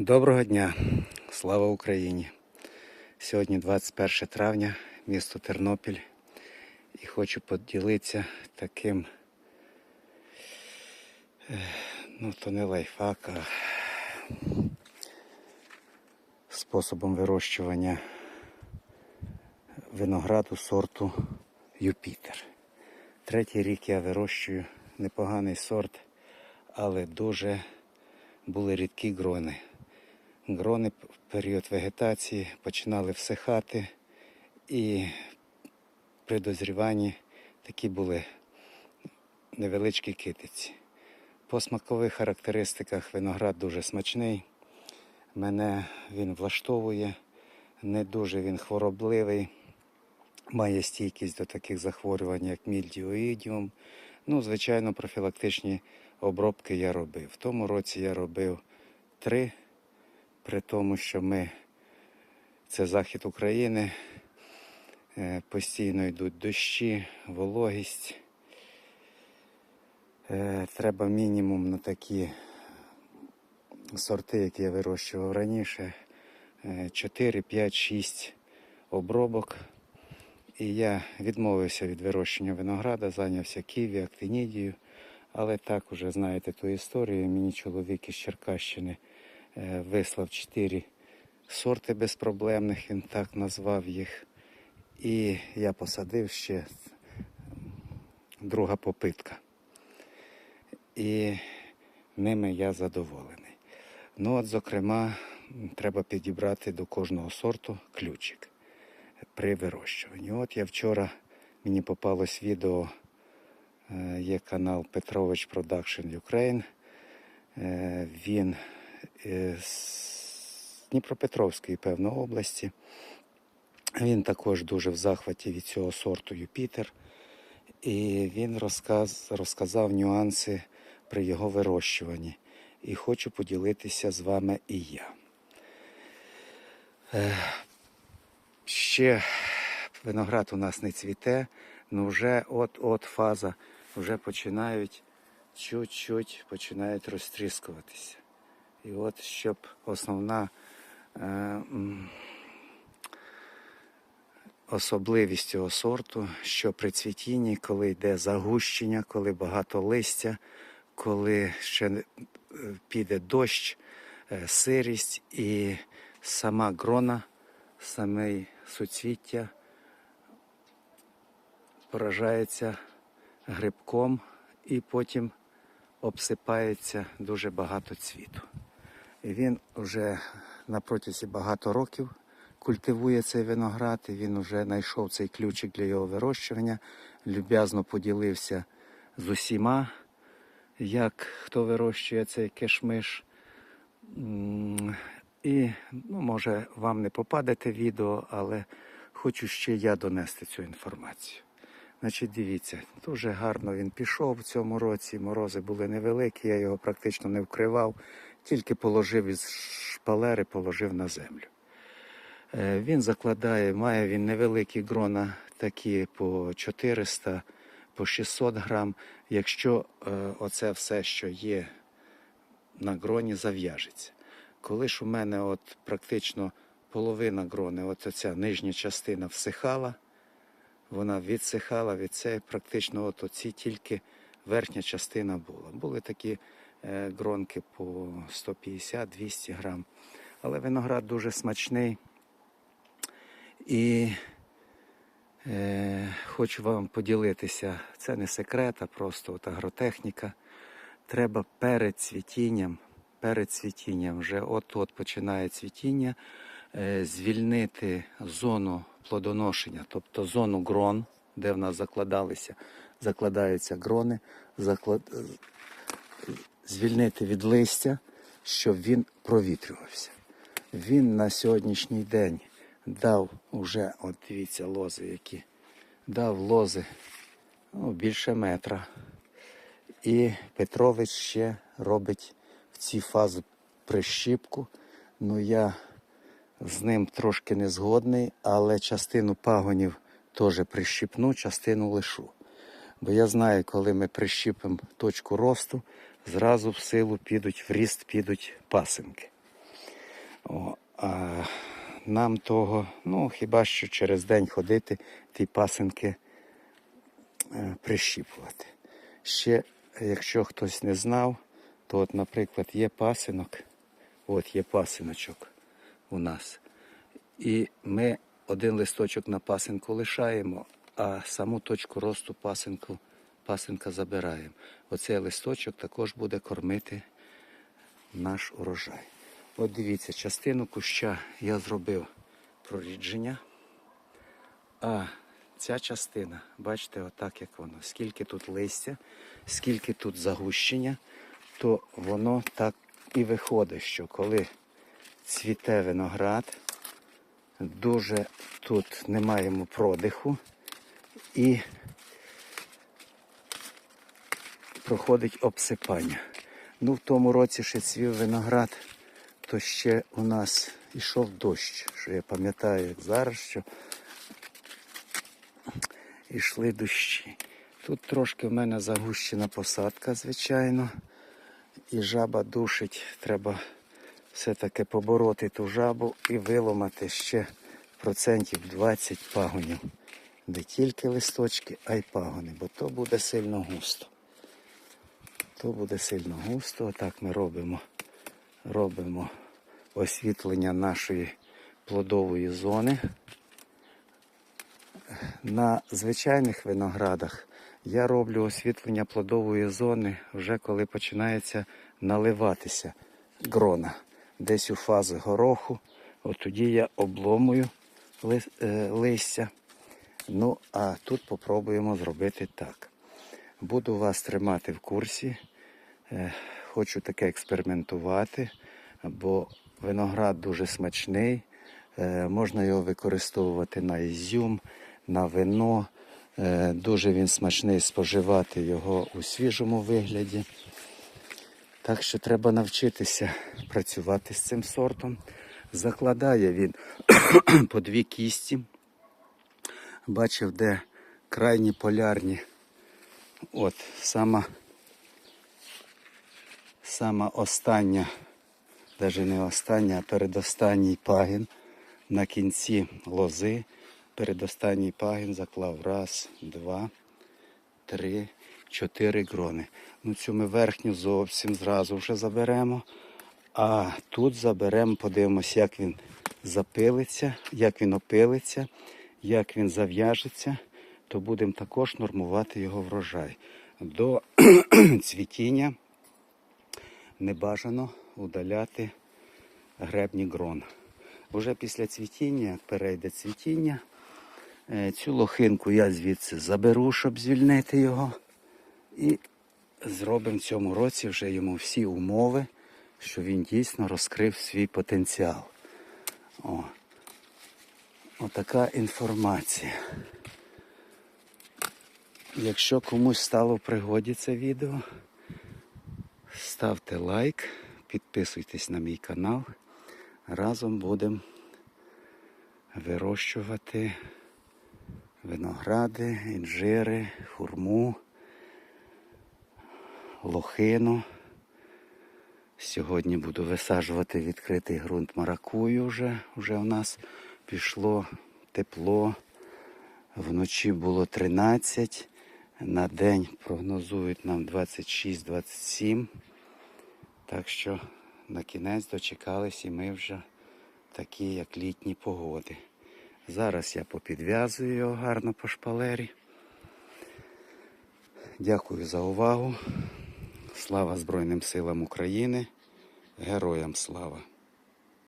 Доброго дня, слава Україні! Сьогодні 21 травня, місто Тернопіль, і хочу поділитися таким, е, ну то не лайфхак, а способом вирощування винограду сорту Юпітер. Третій рік я вирощую непоганий сорт, але дуже були рідкі грони. Грони в період вегетації починали всихати і при дозріванні такі були невеличкі китиці. По смакових характеристиках виноград дуже смачний. Мене він влаштовує, не дуже він хворобливий, має стійкість до таких захворювань, як мільдіоїдіум. Ну, звичайно, профілактичні обробки я робив. В тому році я робив три, при тому, що ми це захід України, е, постійно йдуть дощі, вологість. Е, Треба мінімум на такі сорти, які я вирощував раніше, 4, 5, 6 обробок. І я відмовився від вирощення винограда, зайнявся ківі, актинідією. Але так уже знаєте ту історію. Мені чоловік із Черкащини вислав 4 сорти безпроблемних, він так назвав їх. І я посадив ще друга попитка. І ними я задоволений. Ну, от, зокрема, треба підібрати до кожного сорту ключик при вирощуванні. От я вчора мені попалось відео, е, є канал Петрович Production Ukraine. Е, Він е, з Дніпропетровської, певно, області. Він також дуже в захваті від цього сорту Юпітер. І він розказ, розказав нюанси при його вирощуванні. І хочу поділитися з вами і я. Е, Ще виноград у нас не цвіте, але вже от-от фаза, вже починають чуть-чуть починають розтріскуватися. І от щоб основна е, особливість цього сорту, що при цвітінні, коли йде загущення, коли багато листя, коли ще е, піде дощ, е, сирість і сама грона, саме суцвіття поражається грибком і потім обсипається дуже багато цвіту. Він вже на протязі багато років культивує цей виноград, і він вже знайшов цей ключик для його вирощування, люб'язно поділився з усіма, як хто вирощує цей кишмиш. І ну, може вам не попаде те відео, але хочу ще я донести цю інформацію. Значить, дивіться, дуже гарно він пішов в цьому році. Морози були невеликі, я його практично не вкривав, тільки положив із шпалери, положив на землю. Е, Він закладає, має він невеликі грона, такі по 400, по 600 грам. Якщо е, оце все, що є на гроні, зав'яжеться. Коли ж у мене от практично половина грони, от ця нижня частина всихала, вона відсихала від цієї, практично от оці тільки верхня частина була. Були такі гронки по 150-200 грам. Але виноград дуже смачний. І е, хочу вам поділитися, це не секрет, а просто от агротехніка. Треба перед цвітінням, перед цвітінням, вже от-от починає цвітіння, е, звільнити зону плодоношення, тобто зону грон, де в нас закладалися, закладаються грони, заклад... звільнити від листя, щоб він провітрювався. Він на сьогоднішній день дав уже, от дивіться, лози які, дав лози ну, більше метра. І Петрович ще робить в цій фазі прищіпку. Ну я з ним трошки не згодний, але частину пагонів теж прищіпну, частину лишу. Бо я знаю, коли ми прищіпимо точку росту, зразу в силу підуть, в ріст підуть пасинки. О, а нам того, ну хіба що через день ходити, ті пасинки е, прищіпувати. Ще, якщо хтось не знав, то от, наприклад, є пасинок, от є пасиночок у нас. І ми один листочок на пасинку лишаємо, а саму точку росту пасинку, пасинка забираємо. Оцей листочок також буде кормити наш урожай. От дивіться, частину куща я зробив прорідження, а ця частина, бачите, отак як воно. Скільки тут листя, скільки тут загущення, то воно так і виходить, що коли цвіте виноград, дуже тут не маємо продиху і проходить обсипання. Ну, в тому році ще цвів виноград, то ще у нас йшов дощ, що я пам'ятаю, як зараз, що йшли дощі. Тут трошки в мене загущена посадка, звичайно, і жаба душить. Треба все-таки побороти ту жабу і виломати ще процентів 20 пагонів. Не тільки листочки, а й пагони, бо то буде сильно густо. То буде сильно густо. Отак ми робимо. Робимо освітлення нашої плодової зони. На звичайних виноградах я роблю освітлення плодової зони вже коли починається наливатися грона. Десь у фази гороху. От тоді я обломую е, листя. Ну, а тут попробуємо зробити так. Буду вас тримати в курсі. Е, Хочу таке експериментувати, бо виноград дуже смачний. Е, Можна його використовувати на ізюм, на вино. Е, Дуже він смачний споживати його у свіжому вигляді. Так що треба навчитися працювати з цим сортом. Закладає він по дві кісті. Бачив, де крайні полярні. От, сама, сама остання, навіть не остання, а передостанній пагін на кінці лози. Передостанній пагін заклав раз, два, три, чотири грони. Ну цю ми верхню зовсім зразу вже заберемо. А тут заберемо, подивимося, як він запилиться, як він опилиться, як він зав'яжеться, то будемо також нормувати його врожай. До цвітіння не бажано удаляти гребні грон. Уже після цвітіння, перейде цвітіння, е, цю лохинку я звідси заберу, щоб звільнити його. І зробимо в цьому році вже йому всі умови, що він дійсно розкрив свій потенціал. О. Отака інформація. Якщо комусь стало в пригоді це відео, ставте лайк, підписуйтесь на мій канал. Разом будемо вирощувати виногради, інжири, хурму, лохину. Сьогодні буду висаджувати відкритий ґрунт маракую вже. Вже в нас пішло тепло. Вночі було 13. На день прогнозують нам 26-27. Так що на кінець дочекались і ми вже такі, як літні погоди. Зараз я попідв'язую його гарно по шпалері. Дякую за увагу. Слава Збройним силам України. Героям слава!